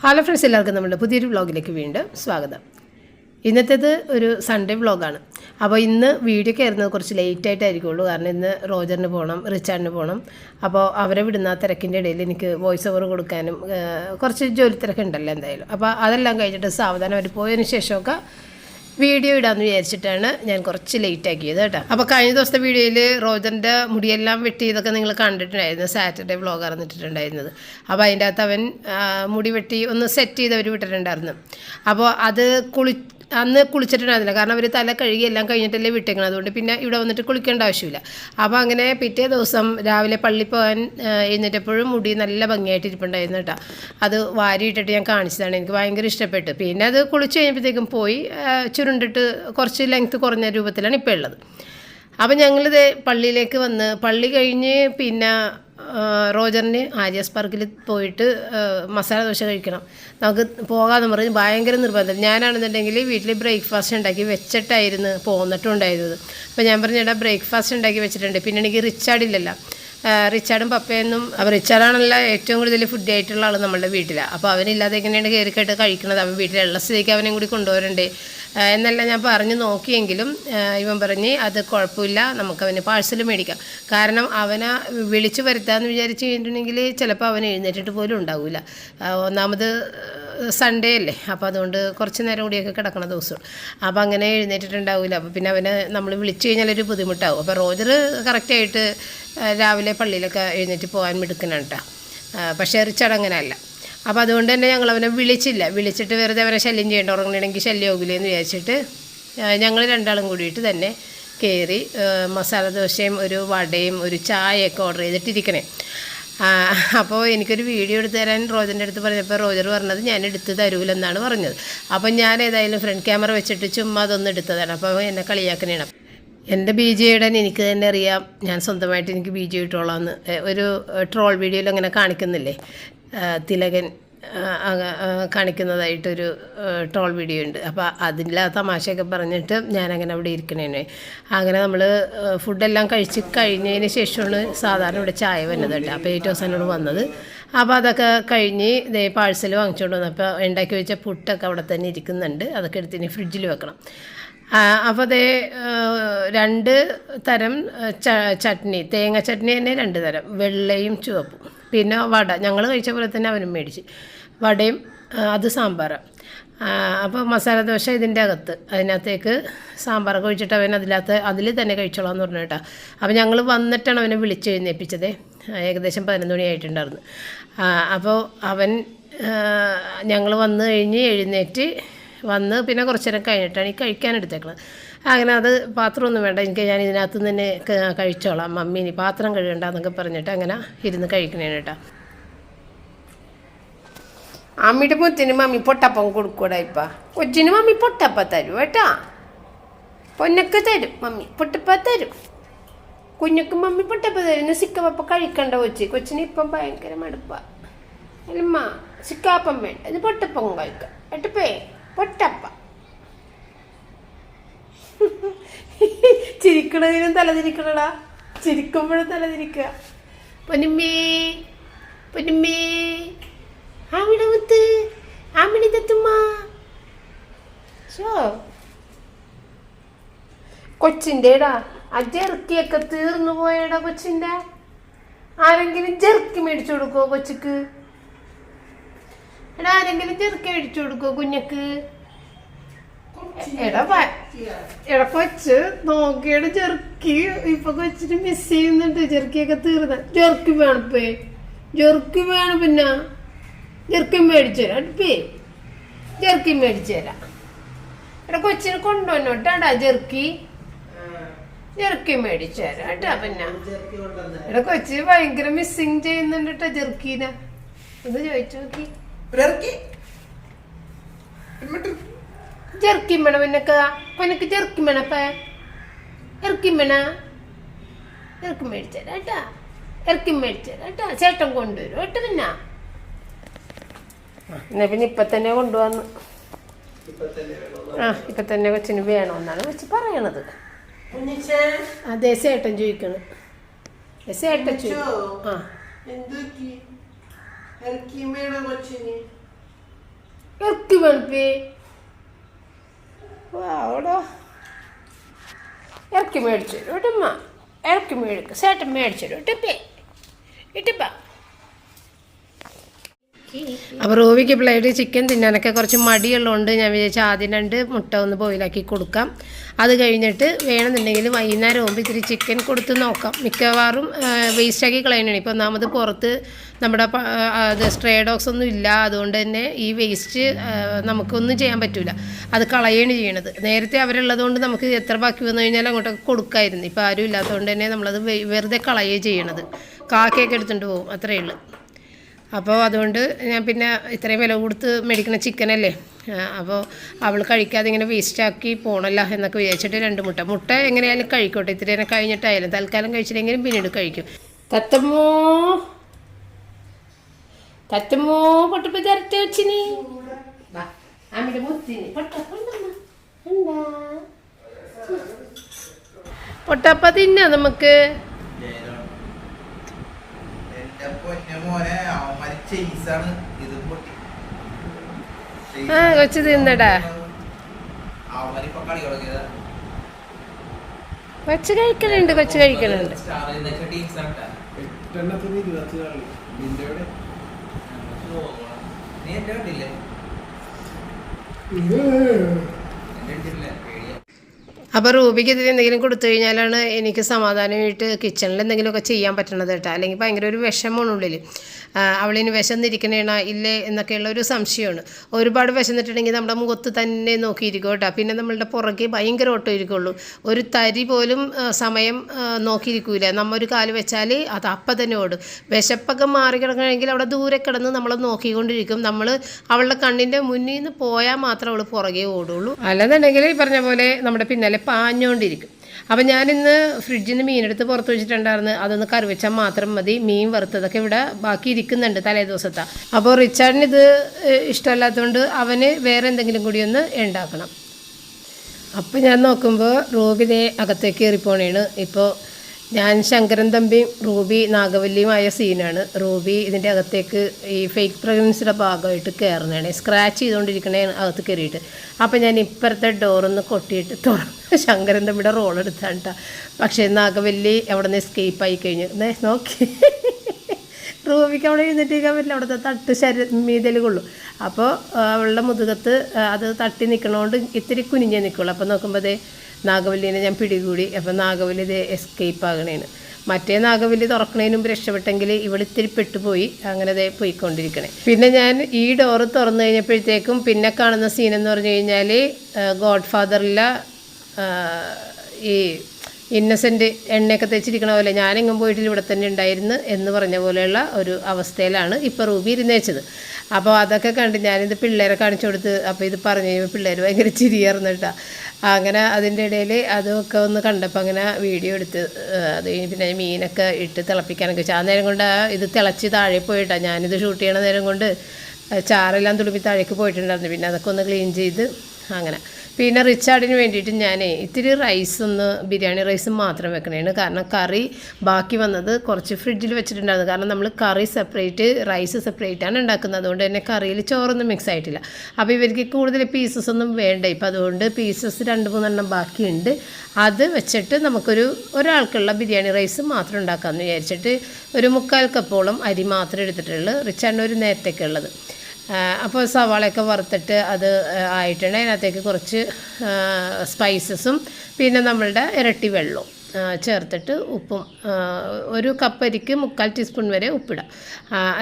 Hello friends എല്ലാവർക്കും നമ്മുടെ പുതിയൊരു വ്ളോഗിലേക്ക് വീണ്ടും സ്വാഗതം. ഇന്നത്തേത് ഒരു സൺഡേ വ്ളോഗാണ് അപ്പോൾ ഇന്ന് വീഡിയോ കയറുന്നത് കുറച്ച് ലേറ്റ് ആയിട്ടായിരിക്കുള്ളൂ. കാരണം ഇന്ന് റോജറിന് പോകണം റിച്ചാർഡിന് പോകണം അപ്പോൾ അവരെ വിടുന്ന തിരക്കിന്റെ ഇടയിൽ എനിക്ക് വോയിസ് ഓവർ കൊടുക്കാനും കുറച്ച് ജോലി തിരക്കുണ്ടല്ലോ എന്തായാലും. അപ്പോൾ അതെല്ലാം കഴിഞ്ഞിട്ട് സാവധാനം അവർ പോയതിന് ശേഷമൊക്കെ വീഡിയോ ഇടാമെന്ന് വിചാരിച്ചിട്ടാണ് ഞാൻ കുറച്ച് ലേറ്റ് ആക്കിയത് കേട്ടോ. അപ്പോൾ കഴിഞ്ഞ ദിവസത്തെ വീഡിയോയിൽ റോജറിന്റെ മുടിയെല്ലാം വെട്ടിയതൊക്കെ നിങ്ങൾ കണ്ടിട്ടുണ്ടായിരുന്നു. സാറ്റർഡേ വ്ളോഗ് അറിഞ്ഞിട്ടുണ്ടായിരുന്നത് അപ്പോൾ അതിന്റെ അകത്ത് അവൻ മുടി വെട്ടി ഒന്ന് സെറ്റ് ചെയ്ത് അവർ വിട്ടിട്ടുണ്ടായിരുന്നു. അപ്പോൾ അത് കുളി അന്ന് കുളിച്ചിട്ടുണ്ടായിരുന്നില്ല. കാരണം അവർ തല കഴുകി എല്ലാം കഴിഞ്ഞിട്ടല്ലേ വിട്ടേക്കണം അതുകൊണ്ട് പിന്നെ ഇവിടെ വന്നിട്ട് കുളിക്കേണ്ട ആവശ്യമില്ല. അപ്പോൾ അങ്ങനെ പിറ്റേ ദിവസം രാവിലെ പള്ളി പോകാൻ എഴുന്നേറ്റപ്പോഴും മുടി നല്ല ഭംഗിയായിട്ട് ഇരിപ്പുണ്ടായിരുന്നു കേട്ടോ. അത് വാരിയിട്ടിട്ട് ഞാൻ കാണിച്ചതാണ്. എനിക്ക് ഭയങ്കര ഇഷ്ടപ്പെട്ടു. പിന്നെ അത് കുളിച്ച് കഴിഞ്ഞപ്പോഴത്തേക്കും പോയി ചുരുണ്ടിട്ട് കുറച്ച് ലെങ്ത്ത് കുറഞ്ഞ രൂപത്തിലാണ് ഇപ്പോൾ ഉള്ളത്. അപ്പം ഞങ്ങളിത് പള്ളിയിലേക്ക് വന്ന് പള്ളി കഴിഞ്ഞ് പിന്നെ റോജറിന് ആര്യാസ് പാർക്കിൽ പോയിട്ട് മസാല ദോശ കഴിക്കണം. നമുക്ക് പോകാമെന്ന് പറഞ്ഞ് ഭയങ്കര നിർബന്ധം. ഞാനാണെന്നുണ്ടെങ്കിൽ വീട്ടിൽ ബ്രേക്ക്ഫാസ്റ്റ് ഉണ്ടാക്കി വെച്ചിട്ടായിരുന്നു പോന്നിട്ടുണ്ടായിരുന്നത്. അപ്പോൾ ഞാൻ പറഞ്ഞു ബ്രേക്ക്ഫാസ്റ്റ് ഉണ്ടാക്കി വെച്ചിട്ടുണ്ട്. പിന്നെ എനിക്ക് റിച്ചാർഡില്ലല്ലോ റിച്ചാർഡും പപ്പയെന്നും റിച്ചാർഡാണല്ലോ ഏറ്റവും കൂടുതൽ ഫുഡ് ആയിട്ടുള്ള ആൾ നമ്മളുടെ വീട്ടിലാണ് അപ്പോൾ അവനില്ലാതെ എങ്ങനെയാണ് കയറി കേട്ട് കഴിക്കണത്? അവൻ വീട്ടിലുള്ള സ്ഥിതിക്ക് അവനെയും കൂടി കൊണ്ടുവരണ്ടേ എന്നല്ല ഞാൻ പറഞ്ഞു നോക്കിയെങ്കിലും ഇവൻ പറഞ്ഞ് അത് കുഴപ്പമില്ല നമുക്ക് അവന് പാഴ്സൽ മേടിക്കാം. കാരണം അവനെ വിളിച്ചു വരുത്താമെന്ന് വിചാരിച്ച് കഴിഞ്ഞിട്ടുണ്ടെങ്കിൽ ചിലപ്പോൾ അവൻ എഴുന്നേറ്റിട്ട് പോലും ഉണ്ടാവില്ല ഒന്നാമത് സൺഡേ അല്ലേ? അപ്പോൾ അതുകൊണ്ട് കുറച്ച് നേരം കൂടിയൊക്കെ കിടക്കണ ദിവസം. അപ്പോൾ അങ്ങനെ എഴുന്നേറ്റിട്ടുണ്ടാവില്ല അപ്പോൾ പിന്നെ അവനെ നമ്മൾ വിളിച്ചു കഴിഞ്ഞാൽ ഒരു ബുദ്ധിമുട്ടാവും. അപ്പോൾ റോജർ കറക്റ്റായിട്ട് രാവിലെ പള്ളിയിലൊക്കെ എഴുന്നേറ്റ് പോകാൻ മിടുക്കനാണ് കേട്ടോ പക്ഷേ റിച്ചാർഡ് അങ്ങനെയല്ല അപ്പോൾ അതുകൊണ്ട് തന്നെ ഞങ്ങൾ അവനെ വിളിച്ചില്ല. വിളിച്ചിട്ട് വെറുതെ അവനെ ശല്യം ചെയ്യേണ്ട ഉറങ്ങണമെങ്കിൽ ശല്യമാകില്ലേ എന്ന് വിചാരിച്ചിട്ട് ഞങ്ങൾ രണ്ടാളും കൂടിയിട്ട് തന്നെ കയറി മസാല ദോശയും ഒരു വടയും ഒരു ചായയൊക്കെ ഓർഡർ ചെയ്തിട്ടിരിക്കണേ. അപ്പോൾ എനിക്കൊരു വീഡിയോ എടുത്ത് തരാൻ റോജന്റെ അടുത്ത് പറഞ്ഞപ്പോൾ റോജർ പറഞ്ഞത് ഞാൻ എടുത്ത് തരൂലെന്നാണ് പറഞ്ഞത്. അപ്പം ഞാൻ ഏതായാലും ഫ്രണ്ട് ക്യാമറ വെച്ചിട്ട് ചുമ്മാ അതൊന്നും എടുത്തതാണ്. അപ്പോൾ എന്നെ കളിയാക്കണേണം. എന്റെ ബി ജെ ഇടാൻ എനിക്ക് തന്നെ അറിയാം. ഞാൻ സ്വന്തമായിട്ട് എനിക്ക് ബി ജെ ഇട്ടോളാം എന്ന് ഒരു ട്രോൾ വീഡിയോയിൽ അങ്ങനെ കാണിക്കുന്നില്ലേ? തിലകൻ. കാണിക്കുന്നതായിട്ടൊരു ട്രോൾ വീഡിയോ ഉണ്ട്. അപ്പോൾ അതിന്റെ ആ തമാശയൊക്കെ പറഞ്ഞിട്ട് ഞാനങ്ങനെ അവിടെ ഇരിക്കണേനെ. അങ്ങനെ നമ്മൾ ഫുഡെല്ലാം കഴിച്ച് കഴിഞ്ഞതിന് ശേഷമാണ് സാധാരണ ഇവിടെ ചായ വന്നത് കേട്ടോ. അപ്പോൾ ഏറ്റവും അവസാനോട് വന്നത്. അപ്പോൾ അതൊക്കെ കഴിഞ്ഞ് ഇതേ പാഴ്സൽ വാങ്ങിച്ചുകൊണ്ട് വന്നപ്പോൾ ഉണ്ടാക്കി വെച്ച പുട്ടൊക്കെ അവിടെ തന്നെ ഇരിക്കുന്നുണ്ട്. അതൊക്കെ എടുത്ത് ഇനി ഫ്രിഡ്ജിൽ വെക്കണം. അപ്പോൾ അതേ രണ്ട് തരം ചട്നി. തേങ്ങ ചട്നി തന്നെ രണ്ട് തരം. വെള്ളയും ചുവപ്പും. പിന്നെ വട. ഞങ്ങൾ കഴിച്ച പോലെ തന്നെ അവനും മേടിച്ച്. വടയും അത് സാമ്പാർ. അപ്പോൾ മസാല ദോശ ഇതിന്റെ അകത്ത്. അതിനകത്തേക്ക് സാമ്പാറൊക്കെ ഒഴിച്ചിട്ട് അവൻ അതിനകത്ത് അതിൽ തന്നെ കഴിച്ചോളാം എന്ന് പറഞ്ഞു കേട്ടോ. അപ്പോൾ ഞങ്ങൾ വന്നിട്ടാണ് അവനെ വിളിച്ച് എഴുന്നേൽപ്പിച്ചത് ഏകദേശം പതിനൊന്ന് മണിയായിട്ടുണ്ടായിരുന്നു അപ്പോൾ അവൻ ഞങ്ങൾ വന്നു കഴിഞ്ഞ് എഴുന്നേറ്റ് വന്ന് പിന്നെ കുറച്ച് നേരം കഴിഞ്ഞിട്ടാണ് ഈ കഴിക്കാൻ എടുത്തേക്കണത് അങ്ങനെ അത് പാത്രമൊന്നും വേണ്ട എനിക്ക് ഞാൻ ഇതിനകത്ത് തന്നെ കഴിച്ചോളാം. മമ്മി ഇനി പാത്രം കഴുകണ്ടെന്നൊക്കെ പറഞ്ഞിട്ട് അങ്ങനെ ഇരുന്ന് കഴിക്കണേട്ടാ അമ്മിയുടെ മുത്തിന് മമ്മി പൊട്ടപ്പം കൊടുക്കൂടാ ഇപ്പ. കൊച്ചിന് മമ്മി പൊട്ടപ്പ തരും കേട്ടാ. പൊന്നൊക്കെ തരും മമ്മി പൊട്ടപ്പ തരും. കുഞ്ഞുക്ക് മമ്മി പൊട്ടപ്പ തരും. സിക്കപ്പ കഴിക്കണ്ട കൊച്ചി. കൊച്ചിന് ഇപ്പം ഭയങ്കര മടുപ്പ. അല്ലമ്മ സിക്കാപ്പം വേണ്ട. ഇത് പൊട്ടപ്പം കഴിക്കാം. എട്ടപ്പേ പൊട്ടപ്പ. ചിരിക്കണതിനും തലതിരിക്കണടാ. ചിരിക്കുമ്പോഴും തലതിരിക്കുക പൊന്നുമ്മേ പൊന്നുമ്മേ. ആമിടെ മുത്ത് ആമിടി തത്തുമ്മ ഷോ ആ ജെർക്കിയൊക്കെ തീർന്നു പോയടാ കൊച്ചിന്റെ ആരെങ്കിലും ജെർക്കി മേടിച്ചു കൊടുക്കോ കൊച്ചിക്ക്? എടാ ആരെങ്കിലും ജെർക്കി മേടിച്ചു കൊടുക്കോ കുഞ്ഞക്ക്? എടാ എടാ കൊച്ച് നോക്കിയുടെ ജെർക്കി. ഇപ്പൊ കൊച്ചിന് മിസ് ചെയ്യുന്നുണ്ട് ജെർക്കിയൊക്കെ തീർന്ന. ജെർക്കി വേണപ്പേ ജെർക്കി വേണം പിന്നെ. ജെർക്കി മേടിച്ചു തരാം അടുപ്പേ ജെർക്കി മേടിച്ചു തരാം. എടാ കൊച്ചിന് കൊണ്ടുവന്നോട്ടാടാ ജെർക്കി ജെർക്കി മേടിച്ചു തരാം കേട്ടാ പിന്നെ. എടാ കൊച്ചി ഭയങ്കര മിസ്സിങ് ചെയ്യുന്നുണ്ട് കേട്ടോ ജെർക്കീനെ ഒന്ന് ചോദിച്ചു നോക്കി. ജെർക്കി വേണം പിന്നൊക്കെ കൊനക്ക് ജെർക്കി വേണപ്പേ ഇറക്കി വേണ. ഇറക്കി മേടിച്ചു തരാം കേട്ടാ ഇറക്കി മേടിച്ചു തരാം കേട്ടാ ചേട്ടൻ കൊണ്ടുവരും കേട്ടോ പിന്നെ. എന്നാ പിന്നെ ഇപ്പൊ തന്നെ കൊണ്ടുവന്നു. ആ ഇപ്പൊ തന്നെ കൊച്ചിന് വേണമെന്നാണ് കൊച്ചു പറയണത്. അതെ ചേട്ടൻ ചോദിക്കണം. ചോദിക്കും ആ. കൊച്ചിന്? ഇറക്കി വെളുപ്പി. ഇറക്കി മേടിച്ചു ഇട്ടമ്മ ഇറക്കി മേടിക്കും. ചേട്ടൻ മേടിച്ചു ഇട്ടപ്പേ ഇട്ടപ്പ അപ്പോൾ റോവിക്ക് പിള്ളേർ ചിക്കൻ തിന്നാനൊക്കെ കുറച്ച് മടിയുള്ളതുകൊണ്ട് ഞാൻ വിചാരിച്ചു ആദ്യം രണ്ട് മുട്ട ഒന്ന് ബോയിലാക്കി കൊടുക്കാം. അത് കഴിഞ്ഞിട്ട് വേണമെന്നുണ്ടെങ്കിൽ വൈകുന്നേരം ആകുമ്പോൾ ഇത്തിരി ചിക്കൻ കൊടുത്ത് നോക്കാം. മിക്കവാറും വേസ്റ്റാക്കി കളയണേ ഇപ്പോൾ ഒന്നാമത് പുറത്ത് നമ്മുടെ അത് സ്ട്രേ ഡോഗ്സ് ഒന്നും ഇല്ല. അതുകൊണ്ട് തന്നെ ഈ വേസ്റ്റ് നമുക്കൊന്നും ചെയ്യാൻ പറ്റില്ല അത് കളയാണ് ചെയ്യണത്. നേരത്തെ അവരുള്ളതുകൊണ്ട് നമുക്ക് എത്ര ബാക്കി വന്നു കഴിഞ്ഞാൽ അങ്ങോട്ടൊക്കെ കൊടുക്കായിരുന്നു. ഇപ്പോൾ ആരും ഇല്ലാത്തതുകൊണ്ട് തന്നെ നമ്മളത് വെറുതെ കളയുകയാണ് ചെയ്യണത്. കാക്കയൊക്കെ എടുത്തുകൊണ്ട് പോകും. അത്രയേ ഉള്ളൂ. അപ്പോൾ അതുകൊണ്ട് ഞാൻ പിന്നെ ഇത്രയും വില കൊടുത്ത് മേടിക്കുന്ന ചിക്കനല്ലേ? അപ്പോൾ അവൾ കഴിക്കാതെ ഇങ്ങനെ വേസ്റ്റാക്കി പോകണല്ല എന്നൊക്കെ വിചാരിച്ചിട്ട് രണ്ട് മുട്ട. മുട്ട എങ്ങനെയായാലും കഴിക്കോട്ടെ. ഇത്തിരി നേരം കഴിഞ്ഞിട്ടായാലും. തൽക്കാലം കഴിച്ചില്ലെങ്കിലും പിന്നീട് കഴിക്കും. തത്തമ്മോ? തത്തമ്മോ പൊട്ടപ്പ് തരട്ടെ വെച്ചിനി? പൊട്ടപ്പ തിന്ന നമുക്ക് എന്റെ പൊന്നു മോനെ അവന്മാര് ചെയ്സാണ് ഇത് പൊട്ടി ആ കൊച്ചു തിന്നടാ. കൊച്ചു കഴിക്കലുണ്ട് കൊച്ചു കഴിക്കലുണ്ട്. സ്റ്റാർ എന്റെ ടീംസാണ് അപ്പോൾ റൂബിക്ക് ഇതിൽ എന്തെങ്കിലും കൊടുത്തു കഴിഞ്ഞാലാണ് എനിക്ക് സമാധാനമായിട്ട് കിച്ചണിൽ എന്തെങ്കിലുമൊക്കെ ചെയ്യാൻ പറ്റണത് കേട്ടോ. അല്ലെങ്കിൽ ഭയങ്കര ഒരു വിഷമമാണ് ഉള്ളിൽ അവളിനി വിശന്നിരിക്കണേണ ഇല്ലേ എന്നൊക്കെയുള്ള ഒരു സംശയമാണ്. ഒരുപാട് വിശന്നിട്ടുണ്ടെങ്കിൽ നമ്മുടെ മുഖത്ത് തന്നെ നോക്കിയിരിക്കും കേട്ടോ. പിന്നെ നമ്മളുടെ പുറകെ ഭയങ്കര ഓട്ടം ഇരിക്കുള്ളൂ ഒരു തരി പോലും സമയം നോക്കിയിരിക്കൂല. നമ്മ ഒരു കാൽ വെച്ചാൽ അത് അപ്പം തന്നെ ഓടും. വിശപ്പൊക്കെ മാറി കിടക്കണമെങ്കിൽ അവിടെ ദൂരെ കിടന്ന് നമ്മൾ നോക്കിക്കൊണ്ടിരിക്കും. നമ്മൾ അവളുടെ കണ്ണിന്റെ മുന്നിൽ നിന്ന് പോയാൽ മാത്രം അവൾ പുറകെ ഓടുള്ളൂ. അല്ലെന്നുണ്ടെങ്കിൽ ഈ പറഞ്ഞ പോലെ നമ്മുടെ പിന്നാലെ പാഞ്ഞുകൊണ്ടിരിക്കും അപ്പം ഞാനിന്ന് ഫ്രിഡ്ജിൽ നിന്ന് മീനെടുത്ത് പുറത്ത് വെച്ചിട്ടുണ്ടായിരുന്നു. അതൊന്ന് കറി വെച്ചാൽ മാത്രം മതി. മീൻ വറുത്തതൊക്കെ ഇവിടെ ബാക്കി ഇരിക്കുന്നുണ്ട് തലേ ദിവസത്തെ. അപ്പോൾ റിച്ചാർഡിന് ഇത് ഇഷ്ടമല്ലാത്തതുകൊണ്ട് അവന് വേറെ എന്തെങ്കിലും കൂടി ഒന്ന് ഉണ്ടാക്കണം. അപ്പം ഞാൻ നോക്കുമ്പോൾ റോബിനെ അകത്തേക്ക് കയറിപ്പോണേണ്. ഇപ്പോൾ ഞാൻ ശങ്കരൻ തമ്പിയും റൂബി നാഗവല്ലിയുമായ സീനാണ്. റൂബി ഇതിന്റെ അകത്തേക്ക് ഈ ഫേക്ക് പ്രഗ്നൻസിയുടെ ഭാഗമായിട്ട് കയറുന്നതാണ് സ്ക്രാച്ച് ചെയ്തുകൊണ്ടിരിക്കണേ അകത്ത് കയറിയിട്ട് അപ്പം ഞാൻ ഇപ്പുറത്തെ ഡോറൊന്ന് കൊട്ടിയിട്ട് തുറന്ന് ശങ്കരൻ തമ്പിയുടെ റോൾ എടുത്താണ് കേട്ടോ പക്ഷേ നാഗവല്ലി അവിടെ നിന്ന് എസ്കേപ്പ് ആയി കഴിഞ്ഞു. നോക്കി. റൂബിക്ക് അവിടെ എഴുന്നേറ്റിരിക്കാൻ പറ്റില്ല. അവിടുത്തെ തട്ട് ശരീര മീതൽ കൊള്ളും. അപ്പോൾ അവളുടെ മുതുകത്ത് അത് തട്ടി നിൽക്കണോണ്ട് ഇത്തിരി കുനിഞ്ഞേ നിൽക്കുള്ളൂ അപ്പോൾ നോക്കുമ്പോഴേ നാഗവല്ലിനെ ഞാൻ പിടികൂടി. അപ്പം നാഗവല്ലി ഇത് എസ്കേപ്പ് ആകണേന്. മറ്റേ നാഗവല്ലി തുറക്കണതിന് മുമ്പ് രക്ഷപ്പെട്ടെങ്കിൽ ഇവിടെ ഇത്തിരി പെട്ടുപോയി. അങ്ങനെ ദേ പോയിക്കൊണ്ടിരിക്കണേ. പിന്നെ ഞാൻ ഈ ഡോറ് തുറന്നു കഴിഞ്ഞപ്പോഴത്തേക്കും പിന്നെ കാണുന്ന സീൻ എന്ന് പറഞ്ഞു കഴിഞ്ഞാൽ ഗോഡ് ഫാദറിലെ ഈ ഇന്നസെന്റ് എണ്ണയൊക്കെ തേച്ചിരിക്കണ പോലെ ഞാനെങ്ങും പോയിട്ട് ഇവിടെ തന്നെ ഉണ്ടായിരുന്നു എന്ന് പറഞ്ഞ പോലെയുള്ള ഒരു അവസ്ഥയിലാണ് ഇപ്പോൾ റൂബി ഇരുന്നേച്ചത് അപ്പോൾ അതൊക്കെ കണ്ട് ഞാനിത് പിള്ളേരെ കാണിച്ചു കൊടുത്ത് അപ്പോൾ ഇത് പറഞ്ഞു കഴിയുമ്പോൾ പിള്ളേർ ഭയങ്കര കേട്ടോ. അങ്ങനെ അതിന്റെ ഇടയിൽ അതൊക്കെ ഒന്ന് കണ്ടപ്പോൾ അങ്ങനെ വീഡിയോ എടുത്ത് അത് പിന്നെ മീനൊക്കെ ഇട്ട് തിളപ്പിക്കാനൊക്കെ വെച്ചു. ആ നേരം കൊണ്ട് ഇത് തിളച്ച് താഴെ പോയിട്ടാണ് ഞാനിത് ഷൂട്ട് ചെയ്യണ നേരം കൊണ്ട് ചാറെല്ലാം തുളുമ്പി താഴേക്ക് പോയിട്ടുണ്ടായിരുന്നു. പിന്നെ അതൊക്കെ ഒന്ന് ക്ലീൻ ചെയ്ത് അങ്ങനെ. പിന്നെ റിച്ചാർഡിന് വേണ്ടിയിട്ട് ഞാൻ ഇത്തിരി റൈസ് ഒന്ന് ബിരിയാണി റൈസ് മാത്രം വെക്കണേണ് കാരണം കറി ബാക്കി വന്നത് കുറച്ച് ഫ്രിഡ്ജിൽ വെച്ചിട്ടുണ്ടായിരുന്നു. കാരണം നമ്മൾ കറി സെപ്പറേറ്റ് റൈസ് സെപ്പറേറ്റ് ആണ് ഉണ്ടാക്കുന്നത്. അതുകൊണ്ട് തന്നെ കറിയിൽ ചോറൊന്നും മിക്സ് ആയിട്ടില്ല. അപ്പോൾ ഇവർക്ക് കൂടുതൽ പീസസ് ഒന്നും വേണ്ട? ഇപ്പം അതുകൊണ്ട് പീസസ് രണ്ട് മൂന്നെണ്ണം ബാക്കിയുണ്ട്. അത് വെച്ചിട്ട് നമുക്കൊരു ഒരാൾക്കുള്ള ബിരിയാണി റൈസ് മാത്രം ഉണ്ടാക്കാമെന്ന് വിചാരിച്ചിട്ട് ഒരു മുക്കാൽ കപ്പോളം അരി മാത്രം എടുത്തിട്ടുള്ളൂ. റിച്ചാർഡിന് ഒരു നേരത്തേക്കുള്ളത് അപ്പോൾ സവാളയൊക്കെ വറുത്തിട്ട് അത് ആയിട്ടുണ്ട്. അതിനകത്തേക്ക് കുറച്ച് സ്പൈസസും പിന്നെ നമ്മളുടെ ഇരട്ടി വെള്ളവും ചേർത്തിട്ട് ഉപ്പും ഒരു കപ്പരിക്ക് മുക്കാൽ ടീസ്പൂൺ വരെ ഉപ്പിടാം.